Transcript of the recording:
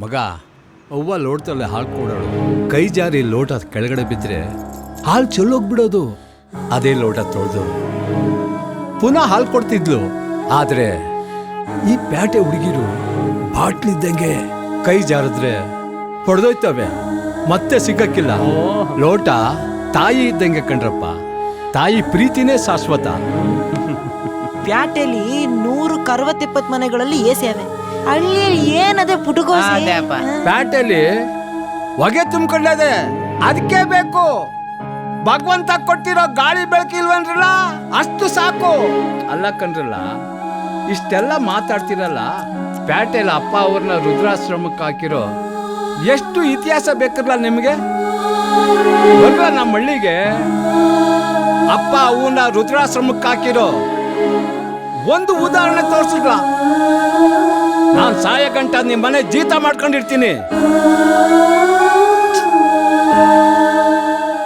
ಮಗ, ಅವ್ವ ಲೋಟದಲ್ಲಿ ಹಾಲು ಕೊಡೋಳು. ಕೈ ಜಾರಿ ಲೋಟ ಕೆಳಗಡೆ ಬಿದ್ದರೆ ಹಾಲು ಚೆಲ್ಲೋಗ್ಬಿಡೋದು. ಅದೇ ಲೋಟ ತೊಳೆದು ಪುನಃ ಹಾಲು ಕೊಡ್ತಿದ್ಲು. ಆದರೆ ಈ ಪ್ಯಾಟೆ ಹುಡುಗಿರು ಬಾಟ್ಲಿದ್ದಂಗೆ ಕೈ ಜಾರಿದ್ರೆ ಹೊಡೆದೋಯ್ತವೆ ಮತ್ತೆ ಸಿಕ್ಕಕ್ಕಿಲ್ಲ ಲೋಟ ತಾಯಿ ಇದ್ದಂಗೆ ಕಣ್ರಪ್ಪ. ತಾಯಿ ಪ್ರೀತಿನೇ ಶಾಶ್ವತ. ಪ್ಯಾಟೆಲಿ ನೂರು ಅರವತ್ತಿಪ್ಪತ್ತು ಮನೆಗಳಲ್ಲಿ ಎಸಿ ಅವೆ. ಹಳ್ಳಿಯಲ್ಲಿ ಏನದೆ ಪುಟುಕೋಸಿ? ಅದೇ ಅಪ್ಪ. ಪ್ಯಾಟೆಲಿ ಹೊಗೆ ತುಂಬಿಕೊಂಡದೆ ಅದಕ್ಕೆ ಬೇಕು. ಭಗವಂತ ಕೊಟ್ಟಿರೋ ಗಾಳಿ ಬೆಳಕಿಲ್ವನ್ರಲ್ಲ ಅಷ್ಟು ಸಾಕು. ಅಲ್ಲ ಕಣ್ರಲ್ಲ ಇಷ್ಟೆಲ್ಲ ಮಾತಾಡ್ತಿರಲ್ಲ ಪ್ಯಾಟೆಲ್ ಅಪ್ಪ ಅವ್ರನ್ನ ರುದ್ರಾಶ್ರಮಕ್ಕೆ ಹಾಕಿರೋ ಎಷ್ಟು ಇತಿಹಾಸ ಬೇಕಿರಲ್ಲ ನಿಮಗೆ? ಬರ್ರ ನಮ್ಮ ಹಳ್ಳಿಗೆ ಅಪ್ಪ ಅವನ್ನ ರುದ್ರಾಶ್ರಮಕ್ಕೆ ಹಾಕಿರೋ ಒಂದು ಉದಾಹರಣೆ ತೋರಿಸಿಲ್ಲ ನಾನ್ ಸಾಯ ಗಂಟ ನಿಮ್ ಮನೆ ಜೀತ ಮಾಡ್ಕೊಂಡಿರ್ತೀನಿ.